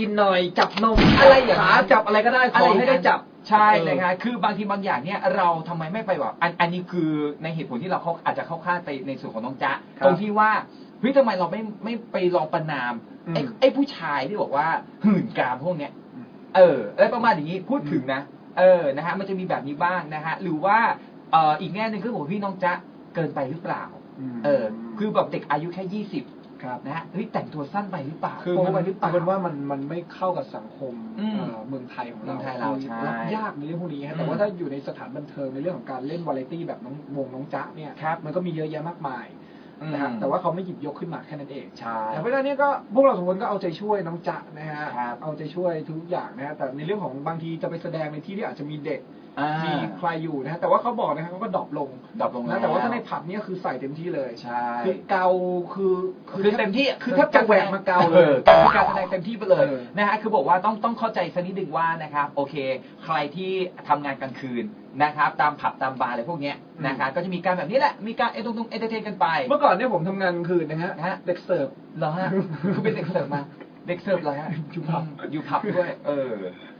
กินหน่อย จับนมอะไรอย่างขานั้นจับอะไรก็ได้ขอให้ได้จับใช่เออนะคะคือบางทีบางอย่างเนี่ยเราทำไมไม่ไปแบบอันอันนี้คือในเหตุผลที่เราเขาอาจจะเข้าข้างไปในส่วนของน้องจ๊ะครับตรงที่ว่าเฮ้ยทำไมเราไม่ไม่ไปลองประนามอืมไอ้ไอ้ผู้ชายที่บอกว่าหื่นกามพวกเนี้ยเอออะไรประมาณอย่างนี้พูดถึงนะ เออนะฮะมันจะมีแบบนี้บ้างนะฮะหรือว่าเอ่ออีกแง่หนึ่งคือบอกพี่น้องจ๊ะเกินไปหรือเปล่า เออ คือแบบเด็กอายุแค่ยี่สิบ ครับนะฮะเฮ้ยแต่งตัวสั้นไปหรือเปล่าคือโป๊มันไปหรือเปล่า เอาเป็นว่ามันมันไม่เข้ากับสังคมอืมเอ่อเมืองไทยของเราเมืองไทยเราคือใช่รับยากในเรื่องพวกนี้ฮะอืมแต่ว่าถ้าอยู่ในสถานบันเทิงในเรื่องของการเล่นวาไรตี้แบบน้องวงน้องจ๊ะเนี่ยครับ มันก็มีเยอะแยะมากมายนะฮะอืมแต่ว่าเขาไม่หยิบยกขึ้นมาแค่นั้นเอง ใช่ แต่เพราะฉะนั้นเนี่ยก็พวกเราสองคนก็เอาใจช่วยน้องจ๊ะนะฮะครับเอาใจช่วยทุกอย่างนะฮะแต่ในเรื่องของบางทีจะไปแสดงในที่ที่อาจจะมีเด็กอ่า มีใครอยู่นะฮะแต่ว่าเขาบอกนะฮะเขาก็ดรอปลงดรอปลงนะแต่ว่าถ้าในผับเนี่ยคือใส่เต็มที่เลยใช่คือเกาคือคือเต็มที่คือแทบจะแหวกมาเกาเลยออคือการแสดงเต็มที่ไปเลยเออนะฮะคือบอกว่าต้องต้องเข้าใจสักนิดนึงว่านะครับโอเค ใครที่ทำงานกลางคืนนะครับตามผับตามบาร์อะไรพวกเนี้ยนะครับก็จะมีการแบบนี้แหละมีการเอนตรงเอนเตอร์เทนกันไป เมื่อก่อนเนี่ยผมทำงานกลางคืนนะฮะฮะเด็กเสิร์ฟเหรอฮะคือเป็นเด็กเสิร์ฟมา เด็กเสิร์ฟเหรอฮะอยู่ผับอยู่ผับด้วย เออ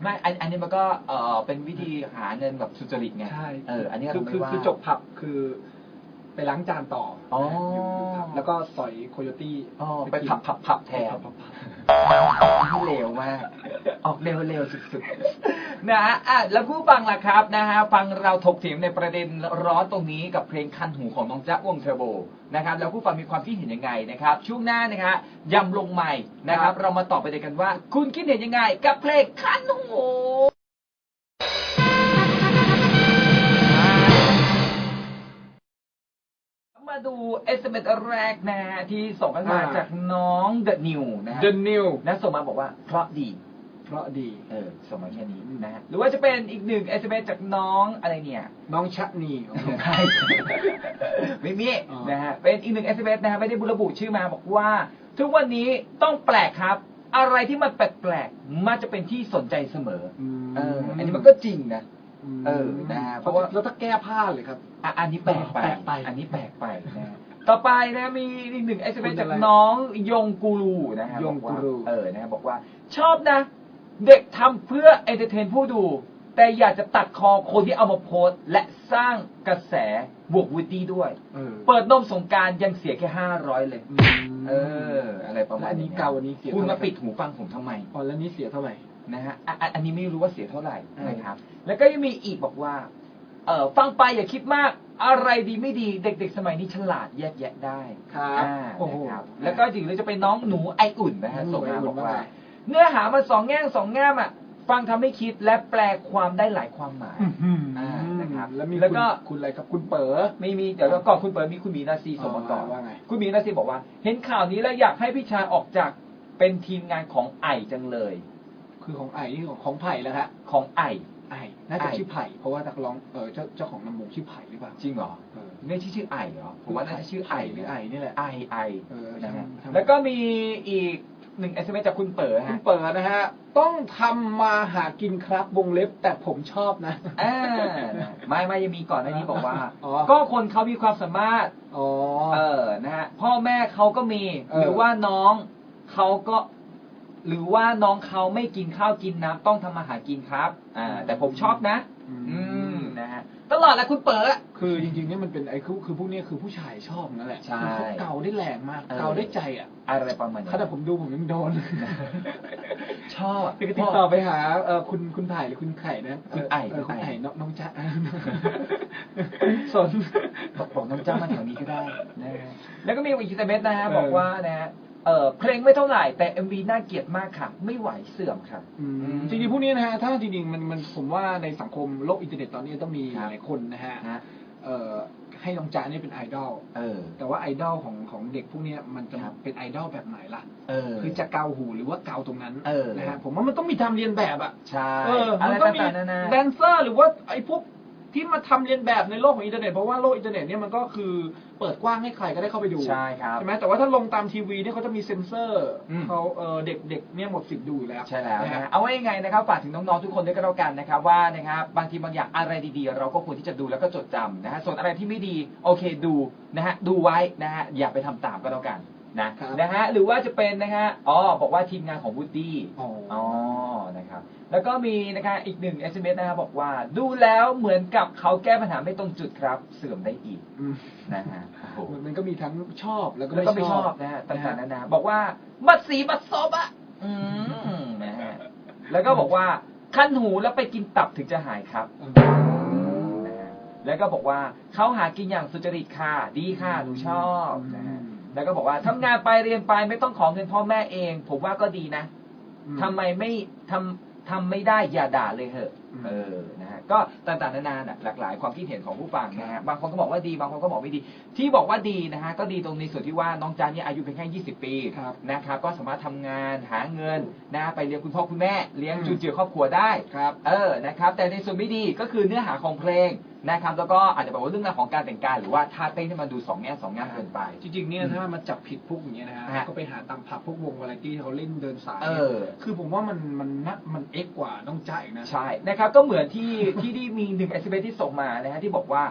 ไม่อันอันนี้มันก็เออเป็นวิธีหาเงินแบบสุจริตไงใช่เออ อันนี้คือเราไม่คือว่าคือจบผับคือ ไปล้างจานต่ออ๋ออยู่อยู่ผับแล้วก็สอยโคโยตี้อ๋อไปผับผับผับแทนผับผับผับที่เร็วมาก ออกเร็วเร็วสุดๆ นะฮะอะแล้วผู้ฟังล่ะครับนะฮะฟังเราถกเถียงในประเด็นร้อนตรงนี้กับเพลงคันหูของน้องจ๊ะวงเทอร์โบนะครับแล้วผู้ฟังมีความคิดเห็นยังไงนะครับ ช่วงหน้านะฮะยำลงใหม่นะครับ เรามาตอบไปเลยกันว่า คุณคิดเห็นยังไง กับเพลงคันหูมาดู SMS แรกนะฮะที่ส่งกันมาอ่าจากน้องเดอะนิวนะฮะ The New นะส่งมาบอกว่าเพราะดี เพราะดี เออส่งมาแค่นี้นะฮะหรือว่าจะเป็นอีกหนึ่ง SMS จากน้องอะไรเนี่ยน้องชะนีของผม ใช่ไม่มีอ๋อ นะฮะเป็นอีกหนึ่ง SMS นะฮะไม่ได้ระบุชื่อมาบอกว่า ทุกวันนี้ต้องแปลกครับ อะไรที่มันแปลกๆมันจะเป็นที่สนใจเสมออเอออันนี้มันก็จริงนะ เออนะฮะเพราะว่าแล้วถ้าแก้ผ้าเลยครับ อะอันนี้แปลกไป แปลกไปอันนี้แปลกไปนะฮะต่อไปนะมีอีกหนึ่ง SMS คุณจากอะไรน้องยงกูรูนะฮะยงกูรู บอกว่าเออนะฮะบอกว่า ชอบนะ เด็กทำเพื่อเอนเตอร์เทนผู้ดู แต่อยากจะตัดคอคนที่เอามาโพสต์และสร้างกระแสบวกวิตี้ด้วยเออเปิดนมสงกรารยังเสียแค่ห้าร้อยเลย เออ อะไรประมาณแล้วอันนี้เกาอันนี้เสียคุณเท่าไหร่มาปิดหูฟังผมทำไมอ๋อแล้วนี่เสียเท่าไหร่นะฮะอะอะอันนี้ไม่รู้ว่าเสียเท่าไหร่เออนะครับ แล้วก็ยังมีอีกบอกว่า เออฟังไปอย่าคิดมาก อะไรดีไม่ดีเด็ก ๆ สมัยนี้ฉลาดแยกแยะได้ ครับอ่าโอ้โหนะครับแล้วก็ถึงเราจะเป็นน้องหนูไออุ่นนะฮะหนูส่งมาไออุ่นบอกว่าว่าไง เนื้อหามันสองแง่งสองแง่มอะ ฟังทำให้คิดและแปลความได้หลายความหมายอ่านะครับแล้วมีแล้วก็คุณคุณอะไรครับคุณเป๋อไม่มีเดี๋ยวก่อนคุณเปิดมีคุณหมีนาซีส่งมาก่อนอ๋อว่าไงคุณหมีนาซีบอกว่า เห็นข่าวนี้แล้วอยากให้พี่ชายออกจากเป็นทีมงานของไอจังเลย คือของไอ้นี่ของของไผ่แล้วฮะของไอไอ้น่าจะไอ้ชื่อไผ่เพราะว่านักร้องเออเจ้าเจ้าของลำวงชื่อไผ่หรือเปล่าจริงเหรอเออไม่ใช่ชื่อไอเหรอผมว่าน่าจะชื่อไอหรือไอ้นี่แหละไอไอเออนะฮะทำทำแล้วก็มีอีก หนึ่ง SMS จากคุณเป๋อคุณฮะเปิดนะฮะ ต้องทำมาหากินครับวงเล็บแต่ผมชอบนะ อ่าไม่ไม่ยังมีก่อนหน้านี้บอกว่า อ๋อ ก็คนเขามีความสามารถ อ๋อ เออ นะฮะ พ่อแม่เขาก็มี เออ หรือว่าน้องเขาก็ หรือว่าน้องเขาไม่กินข้าวกินน้ำต้องทำมาหากินครับ อ่า แต่ผมชอบนะ อืมนะฮะ ตลอดแหละคุณเป๋อ คือจริงๆเนี่ยมันเป็นไอ้คือคือพวกเนี้ยคือผู้ชายชอบนั่นแหละใช่คือเขาเกาได้แรงมากเออ เกาได้ใจอะอะไรประมาณนี้ขณะผมดูผมยังโดนชอบติดต่อไปหาเออคุณคุณไผ่หรือคุณไข่นะคุณไอ้เออคุคุณณไอ้ไอ้น้องน้องจ๊ะสนบอกบอกน้องจ้ามาแถวนี้ก็ได้นะฮะแล้วก็มีอีกสเมสนะฮะเออบอกว่านะฮะ เออเพลงไม่เท่าไหร่แต่ MV น่าเกลียดมากค่ะ ไม่ไหวเสื่อมค่ะอืมจริงๆพวกนี้นะฮะ ถ้าจริงๆมันมันผมว่าในสังคมโลกอินเทอร์เน็ตตอนนี้ต้องมีครับหลายคนนะฮะนะเอ่อให้น้องจ๊ะเนี่ยเป็นไอดอลเออแต่ว่าไอดอลของของเด็กพวกเนี้ยมันจะครับเป็นไอดอลแบบไหนล่ะเออคือจะเกาหูหรือว่าเกาตรงนั้นเออนะฮะผมว่ามันต้องมีทำเรียนแบบอะใช่เอออะไรมันก็มีต่างๆนานาแดนเซอร์หรือว่าไอ้พวก ที่มาทำเรียนแบบในโลกของอินเทอร์เน็ตเพราะว่าโลกอินเทอร์เน็ตเนี่ยมันก็คือเปิดกว้างให้ใครก็ได้เข้าไปดูใช่ครับใช่ไหมแต่ว่าถ้าลงตามทีวีเนี่ยเขาจะมีเซ็นเซอร์อืมเขาเออเด็กเด็กเนี่ยหมดสิทธิ์ดูอยู่แล้วใช่แล้วนะนะฮะฮะเอาไว้ยังไงนะครับฝากถึงน้องๆทุกคนด้วยก็แล้วกันนะครับว่านะครับบางทีบางอย่างอะไรดีๆ เราก็ควรที่จะดูแล้วก็จดจำนะฮะส่วนอะไรที่ไม่ดีโอเคดูนะฮะดูไว้นะฮะอย่าไปทำตามก็แล้วกัน นะครับนะฮะหรือว่าจะเป็นนะฮะอ๋อบอกว่าทีมงานของวูดดี้อ๋ออ๋อนะครับแล้วก็มีนะคะอีกหนึ่ง SMS นะครับบอกว่าดูแล้วเหมือนกับเขาแก้ปัญหาไม่ตรงจุดครับ เสื่อมได้อีกอืมนะฮะโอ้โหมันก็มีทั้งชอบแล้วก็แล้วก็ไม่ชอบนะฮะต่างๆนานาบอกว่าบัดสีบัดซบอะอืมนะฮะแล้วก็บอกว่าคันหูแล้วไปกินตับถึงจะหายครับอืมนะฮะแล้วก็บอกว่าเขาหากินอย่างสุจริตค่ะ ดีค่ะหนูชอบนะฮะ แล้วก็บอกว่าทำงานไปเรียนไปไม่ต้องขอเงินพ่อแม่เอง ผมว่าก็ดีนะอืมทำไมไม่ทำทำไม่ได้อย่าด่าเลยเหอะอืม เออนะฮะก็ต่างๆนานาน่ะหลากหลายความคิดเห็นของผู้ฟังนะฮะบางคนก็บอกว่าดีบางคนก็บอกไม่ดี ที่บอกว่าดีนะฮะก็ดีตรงในส่วนที่ว่าน้องจันเนี่ยอายุเพียงแค่20 ปีครับนะครับก็สามารถทำงานหาเงินนะไปเลี้ยงคุณพ่อคุณแม่เลี้ยงอืมจุนเจือครอบครัวได้ครับเออนะครับแต่ในส่วนไม่ดีก็คือเนื้อหาของเพลงนะครับแล้วก็อาจจะบอกว่าเรื่องราวของการแต่งกายหรือว่าท่าเต้นที่มันดูสองแง่สองงามเกินไป จริงๆเนี่ยถ้ามันจับผิดพวกอย่างเงี้ยนะฮะฮะก็ไปหาตามผับพวกวงวาไรตี้ที่เขาเล่นเดินสายเออคือผมว่ามันมันนะมันเอ็กกว่าต้องจ่ายนะใช่นะครับ ก็เหมือนที่ที่ที่มีหนึ่งเอสเที่ส่งมานะฮะที่บอกว่า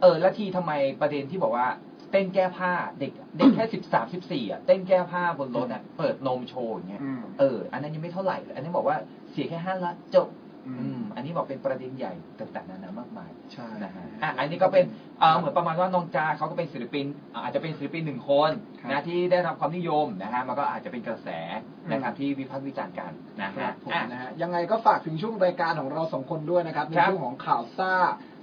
เออแล้วทีทำไมประเด็นที่บอกว่า เต้นแก้ผ้าเด็กเด็กแค่สิบสามสิบสี่อะเต้นแก้ผ้าบนรถอะเปิดนมโชว์อย่างเงี้ยอืม เอออันนั้นยังไม่เท่าไหร่เลยอันนี้บอกว่าเสียแค่ห้าละจบ อืมอืมอันนี้บอกเป็นประเด็นใหญ่ต่างๆนานามากมายใช่นะฮะอะอันนี้ก็เป็นเอ่อเหมือนประมาณว่าน้องจาเขาก็เป็นศิลปินอ่าอาจจะเป็นศิลปินหนึ่งคนครับนะที่ได้รับความนิยมนะฮะมันก็อาจจะเป็นกระแสนะครับที่วิพากษ์วิจารณ์กันนะครัฮะบผมอะนะฮะยังไงก็ฝากถึงช่วงรายการของเราสองคนด้วยนะครับในครับช่วงของข่าวซ่า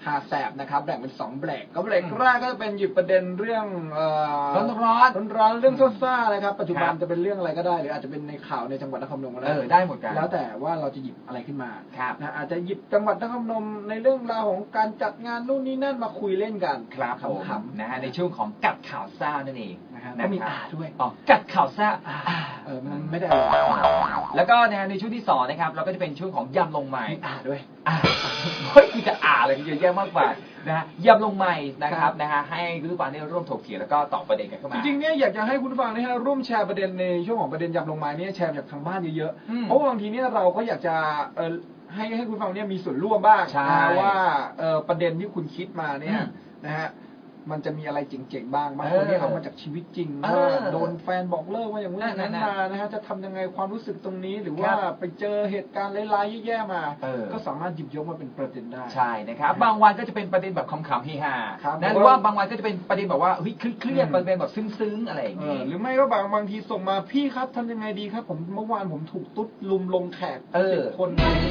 หาแสบนะครับแบ่งเป็นสองเบรกก็เบรกอืมแรกก็จะเป็นหยิบประเด็นเรื่องเอ่อร้อนร้อนร้อนๆเรื่องซ่าๆนะครับ ปัจจุบันครับจะเป็นเรื่องอะไรก็ได้ หรืออาจจะเป็นในข่าวในจังหวัดนครพนมก็เอได้อได้หมดกันแล้วแต่ว่าเราจะหยิบอะไรขึ้นมาครับนะอาจจะหยิบจังหวัดนครพนมในเรื่องราวของการจัดงานนู่นนี่นั่นมาคุยเล่นกันครับผมขำๆนะฮะในช่วงของกัดข่าวซ่านั่นเองนะฮะนะก็มีครับอ่าด้วยอ๋อกัดข่าวซ่าอ่าอ่าเออมันไม่ได้อะไรแล้วก็นะฮะในช่วงที่สองนะครับเราก็จะเป็นช่วงของยำลงใหม่มีอ่าด้วย อ่าเฮ้ยกูจะอ่านอะไรกันเยอะแยะมากมายนะฮะยำลงใหม่นะคครัรับบนะฮะให้คุณผู้ฟังได้ร่วมถกเถียงแล้วก็ตอบประเด็นกันเข้าจมาริงๆเนี่ยอยากจะให้คุณผู้ฟังนะฮะร่วมแชร์ประเด็นในช่วงของประเด็นยำลงมาเนี่ยแชร์จากทางบ้านเยอะอืมๆเพราะว่าบางทีเนี่ยเราก็อยากจะเออให้ให้คุณผู้ฟังเนี่ยมีส่วนร่วมบ้างใช่นะฮะว่าเออประเด็นที่คุณคิดมาเนี่ยอืม นะฮะ มันจะมีอะไรเจ๋งๆบ้างบางเอคอนเนี่ยเอามาจากชีวิตจริงเอว่าอโดนแฟนบอกเลิกว่าอย่างนู้นอย่างนั้นนั่นๆมานะฮะจะทำยังไงความรู้สึกตรงนี้หรือคว่ารับไปเจอเหตุการณ์ร้ายๆแย่ๆมาเออก็สามารถหยิบยกมาเป็นประเด็นได้ใช่นะครับ บางวันก็จะเป็นประเด็นแบบขำๆเฮฮาครับนะหรือว่าบางวันก็จะเป็นประเด็นแบบว่าเฮ้ยเครียดๆประเด็นแบบซึ้งๆอะไรอย่างเองี้อหรือไม่ก็บางบางทีส่งมาพี่ครับทำยังไงดีครับ ผมเมื่อวานผมถูกตุ๊ดลุมลงแขกเออสิบคน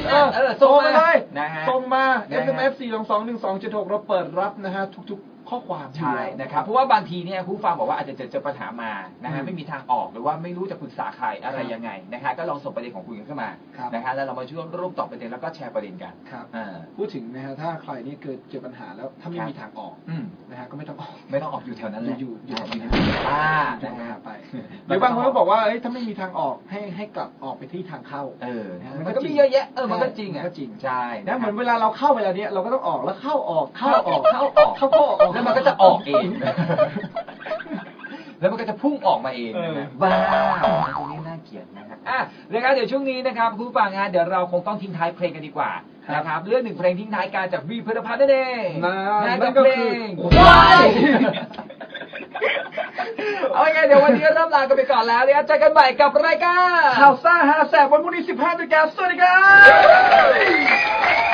เออเออส่ส่งงมามาเลยนะฮะส่งมานะฮะ SMS 4 2 2 1 2 7 6เราเปิดรับนะฮะทุกๆ ข้อความใช่นะครับ เพราะว่าบางทีเนี่ยผู้ฟังบอกว่าอาจจะเจอเจอปัญหามานะฮะอืมไม่มีทางออกหรือว่าไม่รู้จะปรึกษาใครอะไรครับยังไงนะฮะก็ลองส่งประเด็นของคุณเข้ามาครับนะฮะแล้วเรามาช่วยร่วมตอบประเด็นแล้วก็แชร์ประเด็นกันครับอ่าพูดถึงนะฮะถ้าใครนี่เกิดเจอปัญหาแล้วถ้าไม่ครับมีทางออกอืมนะฮะก็ไม่ต้องออกไม่ต้องออกอยู่แถวนั้นแหละอยู่อยู่อยู่อยู่ในบ้านจะนะหาฮะไปหรือบางคนก็บอกว่าเอ้ยถ้าไม่มีทางออกให้ให้กลับออกไปที่ทางเข้า เออนะฮะมันมันก็ก็จริมีงเยอะแยะเออมันก็จริงมัอะนก็จริงใช่นะคเหรับมือนเวลาเราเข้าเวลาเนี้ยเราก็ต้องออกแล้วเข้าออกเข้าออกเข้าออกเข้าเข้าออกแล้วมันก็จะออกเอง แล้วมันก็จะพุ่งออกมาเองนะฮะเออบ้าตรงนี้น่าเกลียดนะฮะอะเดี๋ยวครับเดี๋ยวช่วงนี้นะครับคุณผู้ฟังฮะเดี๋ยวเราคงต้องทิ้งท้ายเพลงกันดีกว่าครับนะครับเรื่องหนึ่งเพลงทิ้งท้ายการจากวีพลพัฒน์นั่นเองนะนั่นนั่ก็นก็เพลคืองวาย เอาไงเดี๋ยววันนี้เริ่มลากันไปก่อนแล้วนะครับเจอกันใหม่กับรายการข่าวซ่าฮาแสบวันพรุ่งนี้15นาฬิกาสวัสดีครับ